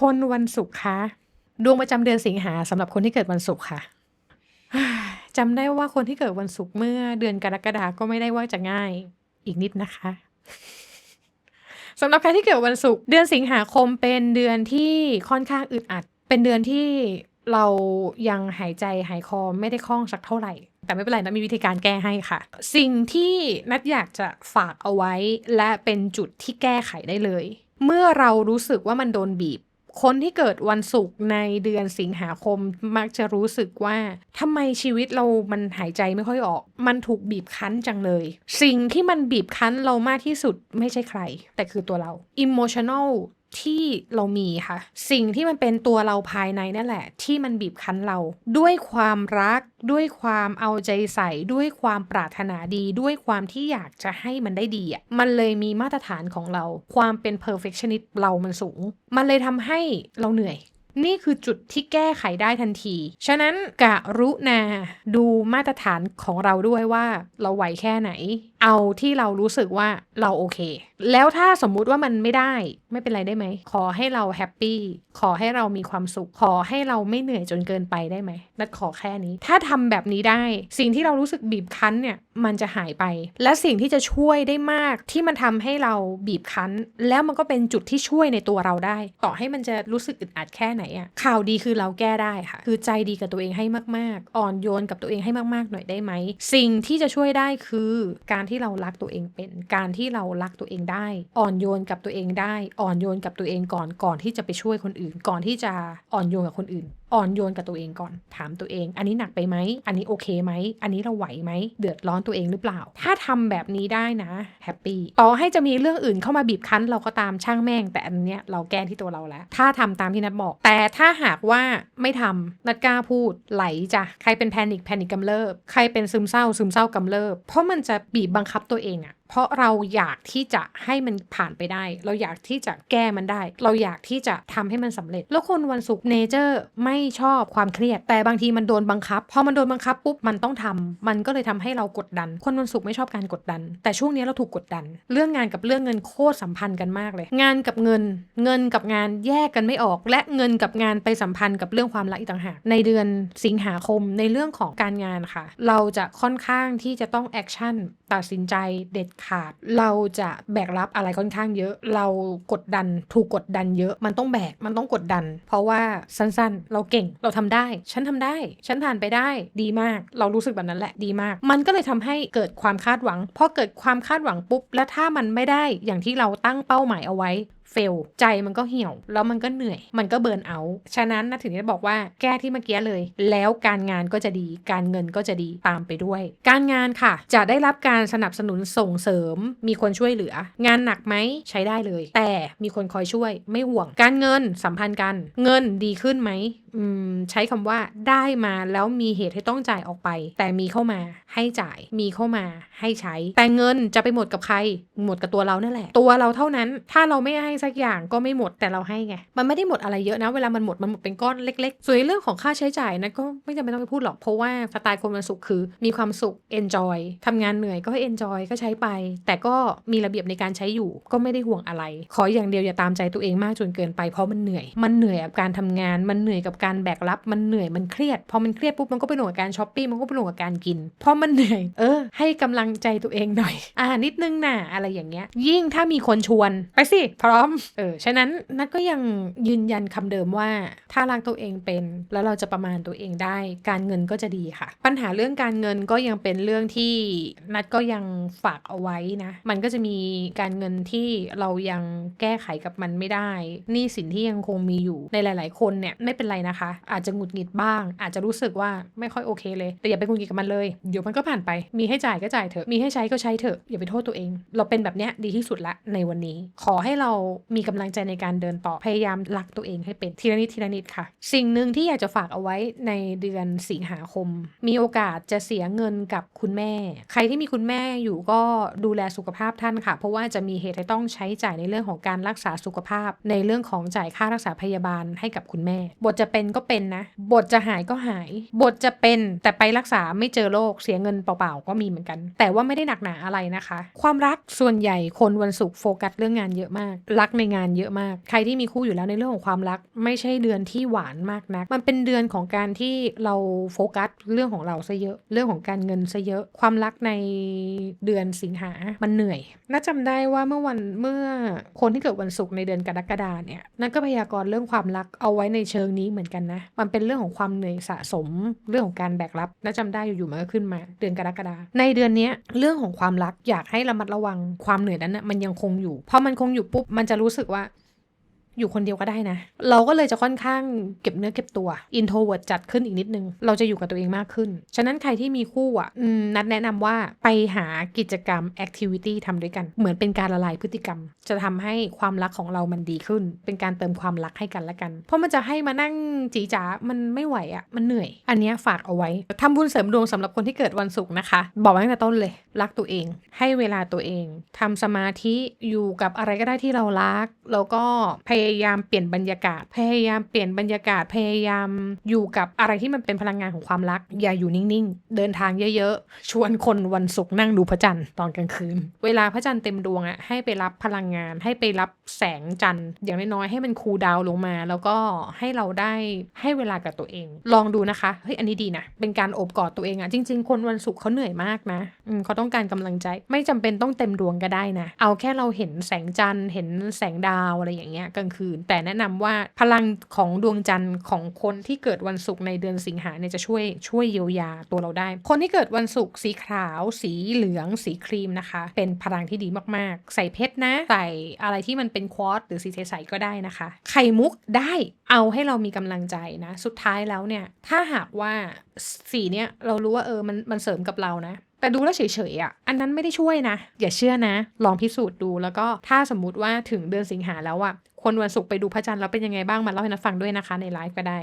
คนวันศุกร์คะดวงประจำเดือนสิงหาสำหรับคนที่เกิดวันศุกร์ค่ะจำได้ว่าคนที่เกิดวันศุกร์เมื่อเดือนกรกฎาก็ไม่ได้ว่าจะง่ายอีกนิดนะคะสำหรับใครที่เกิดวันศุกร์เดือนสิงหาคมเป็นเดือนที่ค่อนข้างอึดอัด เป็นเดือนที่เรายังหายใจหายคอไม่ได้คล่องสักเท่าไหร่ แต่ไม่เป็นไรนะมีวิธีการแก้ให้ค่ะ สิ่งที่นัดอยากจะฝากเอาไว้ และเป็นจุดที่แก้ไขได้เลย เมื่อเรารู้สึกว่ามันโดนบีบ คนที่เกิดวันศุกร์ในเดือนสิงหาคมมักจะรู้สึกว่าทำไมชีวิตเรามันหายใจไม่ค่อยออก มันถูกบีบคั้นจังเลย สิ่งที่มันบีบคั้นเรามากที่สุดไม่ใช่ใคร แต่คือตัวเรา emotional ที่เรามีค่ะ สิ่งที่มันเป็นตัวเราภายในนั่นแหละ ที่มันบีบคั้นเรา ด้วยความรัก ด้วยความเอาใจใส่ ด้วยความปรารถนาดี ด้วยความที่อยากจะให้มันได้ดีอะมันเลยมีมาตรฐานของเรา ความเป็น perfectionist เรามันสูง มันเลยทำให้เราเหนื่อยนี่คือจุดที่แก้ไขได้ทันที ฉะนั้นกะรุณาดูมาตรฐานของเราด้วยว่าเราไหวแค่ไหน เอาที่เรารู้สึกว่าเราโอเคแล้วถ้าสมมุติว่ามันไม่ได้ไม่เป็นไรได้ไหม ขอให้เราแฮปปี้ขอให้เรามีความสุข ขอให้เราไม่เหนื่อยจนเกินไปได้ไหมนัดขอแค่นี้ ถ้าทำแบบนี้ได้ สิ่งที่เรารู้สึกบีบคั้นเนี่ยมันจะหายไป และสิ่งที่จะช่วยได้มากที่มันทำให้เราบีบคั้น แล้วมันก็เป็นจุดที่ช่วยในตัวเราได้ ต่อให้มันจะรู้สึกอึดอัดแค่ไหนอะข่าวดีคือเราแก้ได้ค่ะ คือใจดีกับตัวเองให้มากๆ อ่อนโยนกับตัวเองให้มากๆ หน่อยได้ไหมสิ่งที่จะช่วยได้คือ การที่เรารักตัวเองเป็น การที่เรารักตัวเองได้ อ่อนโยนกับตัวเองได้ อ่อนโยนกับตัวเองก่อนก่อนที่จะไปช่วยคนอื่น ก่อนที่จะอ่อนโยนกับคนอื่น อ่อนโยนกับตัวเองก่อน ถามตัวเอง อันนี้หนักไปไหม อันนี้โอเคไหม อันนี้เราไหวไหม เดือดร้อนตัวเองหรือเปล่า ถ้าทำแบบนี้ได้นะแฮปปี้ ต่อให้จะมีเรื่องอื่นเข้ามาบีบคั้นเราก็ตามช่างแม่ง แต่อันเนี้ยเราแก้ที่ตัวเราแล้ว ถ้าทำตามที่นัดบอก แต่ถ้าหากว่าไม่ทำนัดกล้าพูด ไหลจ้ะ ใครเป็นแพนิคแพนิคกำเริบ ใครเป็นซึมเศร้าซึมเศร้ากำเริบ เพราะมันจะบีบบังคับตัวเองอะเพราะเราอยากที่จะให้มันผ่านไปได้ เราอยากที่จะแก้มันได้ เราอยากที่จะทำให้มันสำเร็จ แล้วคนวันศุกร์เนเจอร์ไม่ชอบความเครียด แต่บางทีมันโดนบังคับ พอมันโดนบังคับปุ๊บมันต้องทำมันก็เลยทำให้เรากดดัน คนวันศุกร์ไม่ชอบการกดดัน แต่ช่วงนี้เราถูกกดดัน เรื่องงานกับเรื่องเงินโคตรสัมพันธ์กันมากเลย งานกับเงิน เงินกับงานแยกกันไม่ออก และเงินกับงานไปสัมพันธ์กับเรื่องความรักอีกต่างหาก ในเดือนสิงหาคมในเรื่องของการงานค่ะ เราจะค่อนข้างที่จะต้องแอคชั่นตัดสินใจเด็ดขาด เราจะแบกรับอะไรค่อนข้างเยอะ เรากดดันถูกกดดันเยอะ มันต้องแบก มันต้องกดดัน เพราะว่าสั้นๆ เราเก่ง เราทำได้ ฉันทำได้ ฉันผ่านไปได้ ดีมาก เรารู้สึกแบบนั้นแหละ ดีมาก มันก็เลยทำให้เกิดความคาดหวัง พอเกิดความคาดหวังปุ๊บ แล้วถ้ามันไม่ได้ อย่างที่เราตั้งเป้าหมายเอาไว้ เฟลใจมันก็เหี่ยว แล้วมันก็เหนื่อย มันก็เบิร์นเอา ฉะนั้นนะถึงได้บอกว่าแก้ที่เมื่อกี้เลย แล้วการงานก็จะดีการเงินก็จะดีตามไปด้วย การงานค่ะ จะได้รับการสนับสนุนส่งเสริม มีคนช่วยเหลือ งานหนักไหมใช้ได้เลย แต่มีคนคอยช่วยไม่ห่วง การเงินสัมพันธ์กัน เงินดีขึ้นไหม ใช้คำว่าได้มาแล้วมีเหตุให้ต้องจ่ายออกไป แต่มีเข้ามาให้จ่าย มีเข้ามาให้ใช้ แต่เงินจะไปหมดกับใคร หมดกับตัวเรานั่นแหละ ตัวเราเท่านั้น ถ้าเราไม่ให้สักอย่างก็ไม่หมดแต่เราให้ไง มันไม่ได้หมดอะไรเยอะนะ เวลามันหมดมันหมดเป็นก้อนเล็ก ๆ ส่วนเรื่องของค่าใช้จ่ายนะก็ไม่จำเป็นต้องไปพูดหรอกเพราะว่าสไตล์คนวันศุกร์คือ มีความสุข enjoy ทำงานเหนื่อยก็ enjoy ก็ใช้ไป แต่ก็มีระเบียบในการใช้อยู่ ก็ไม่ได้ห่วงอะไร ขออย่างเดียวอย่าตามใจตัวเองมากจนเกินไปเพราะมันเหนื่อย มันเหนื่อยกับการทำงานมันเหนื่อยกับการแบกรับมันเหนื่อยมันเครียด พอมันเครียดปุ๊บมันก็ไปหน่วยกับการช้อปปิ้งมันก็ไปหน่วยกับการกินพราะมันเหนื่อยเออ ให้กำลังใจตัวเองหน่อย อ่านิดนึงน่ะอะไรอย่างเงี้ย ยิ่งถ้ามีคนชวน ไปสิ พร้อมเออฉะนั้นนัทก็ยังยืนยันคำเดิมว่า ถ้ารักตัวเองเป็น แล้วเราจะประมาณตัวเองได้ การเงินก็จะดีค่ะ ปัญหาเรื่องการเงินก็ยังเป็นเรื่องที่นัทก็ยังฝากเอาไว้นะ มันก็จะมีการเงินที่เรายังแก้ไขกับมันไม่ได้หนี้สินที่ยังคงมีอยู่ในหลาย ๆ คนเนี่ยไม่เป็นไรนะคะ อาจจะหงุดหงิดบ้าง อาจจะรู้สึกว่าไม่ค่อยโอเคเลย แต่อย่าไปหงุดหงิดกับมันเลย เดี๋ยวมันก็ผ่านไป มีให้จ่ายก็จ่ายเถอะ มีให้ใช้ก็ใช้เถอะ อย่าไปโทษตัวเอง เราเป็นแบบเนี้ยดีที่สุดละในวันนี้ ขอให้เรามีกำลังใจในการเดินต่อ พยายามรักตัวเองให้เป็นทีละนิดทีละนิดค่ะ สิ่งหนึ่งที่อยากจะฝากเอาไว้ในเดือนสิงหาคม มีโอกาสจะเสียเงินกับคุณแม่ ใครที่มีคุณแม่อยู่ก็ดูแลสุขภาพท่านค่ะ เพราะว่าจะมีเหตุให้ต้องใช้จ่ายในเรื่องของการรักษาสุขภาพ ในเรื่องของจ่ายค่ารักษาพยาบาลให้กับคุณแม่ บทจะเป็นเป็นก็เป็นนะ บทจะหายก็หาย บทจะเป็นแต่ไปรักษาไม่เจอโรคเสียเงินเปล่าๆก็มีเหมือนกัน แต่ว่าไม่ได้หนักหนาอะไรนะคะ ความรักส่วนใหญ่คนวันศุกร์โฟกัสเรื่องงานเยอะมาก รักในงานเยอะมาก ใครที่มีคู่อยู่แล้วในเรื่องของความรัก ไม่ใช่เดือนที่หวานมากนัก มันเป็นเดือนของการที่เราโฟกัสเรื่องของเราซะเยอะ เรื่องของการเงินซะเยอะ ความรักในเดือนสิงหา มันเหนื่อย น่าจำได้ว่าเมื่อวันเมื่อคนที่เกิดวันศุกร์ในเดือนกรกฎาเนี่ย นั่นก็พยากรณ์เรื่องความรักเอาไว้ในเชิงนี้เหมือนกันนะ มันเป็นเรื่องของความเหนื่อยสะสม เรื่องของการแบกรับน่าจำได้อยู่ๆมันก็ขึ้นมาเดือนกรกฎาในเดือนนี้เรื่องของความรักอยากให้ระมัดระวังความเหนื่อยนั้นนะมันยังคงอยู่พอมันคงอยู่ปุ๊บมันจะรู้สึกว่า อยู่คนเดียวก็ได้นะ เราก็เลยจะค่อนข้างเก็บเนื้อเก็บตัว introvert จัดขึ้นอีกนิดนึง เราจะอยู่กับตัวเองมากขึ้น ฉะนั้นใครที่มีคู่อะนัดแนะนำว่าไปหากิจกรรม activity ทำด้วยกัน เหมือนเป็นการละลายพฤติกรรม จะทำให้ความรักของเรามันดีขึ้น เป็นการเติมความรักให้กันและกัน เพราะมันจะให้มานั่งจีจ๋ามันไม่ไหวอะมันเหนื่อย อันนี้ฝากเอาไว้ทำบุญเสริมดวงสำหรับคนที่เกิดวันศุกร์นะคะ บอกไว้ตั้งแต่ต้นเลย รักตัวเอง ให้เวลาตัวเองทำสมาธิอยู่กับอะไรก็ได้ที่เรารักแล้วก็พยยายามเปลี่ยนบรรยากาศ พยายามเปลี่ยนบรรยากาศ พยายามอยู่กับอะไรที่มันเป็นพลังงานของความรัก อย่าอยู่นิ่งๆ เดินทางเยอะๆ ชวนคนวันศุกร์นั่งดูพระจันทร์ตอนกลางคืน เวลาพระจันทร์เต็มดวงอะให้ไปรับพลังงาน ให้ไปรับแสงจันทร์อย่างน้อยๆให้มันคูลดาวลงมา แล้วก็ให้เราได้ให้เวลากับตัวเอง ลองดูนะคะเฮ้ยอันนี้ดีนะเป็นการโอบกอดตัวเองอะจริง ๆ คนวันศุกร์เขาเหนื่อยมากนะอืมเขาต้องการกำลังใจ ไม่จำเป็นต้องเต็มดวงก็ได้นะ เอาแค่เราเห็นแสงจันทร์เห็นแสงดาวอะไรอย่างเงี้ยกลางคืน แต่แนะนำว่าพลังของดวงจันทร์ของคนที่เกิดวันศุกร์ในเดือนสิงหาเนี่ยจะช่วยช่วยเยียวยาตัวเราได้ คนที่เกิดวันศุกร์สีขาว สีเหลือง สีครีมนะคะ เป็นพลังที่ดีมากๆ ใส่เพชรนะ ใส่อะไรที่มันเป็นควอตหรือสีใสๆก็ได้นะคะ ไข่มุกได้เอาให้เรามีกำลังใจนะ สุดท้ายแล้วเนี่ย ถ้าหากว่าสีเนี้ยเรารู้ว่าเออมันมันเสริมกับเรานะแต่ดูแล้วเฉยๆอะ อันนั้นไม่ได้ช่วยนะ อย่าเชื่อนะ ลองพิสูจน์ดู แล้วก็ถ้าสมมุติว่าถึงเดือนสิงหาแล้วอะ คนวันศุกร์ไปดูพระจันทร์แล้วเป็นยังไงบ้างมาเล่าให้นัดฟังด้วยนะคะในไลฟ์ก็ได้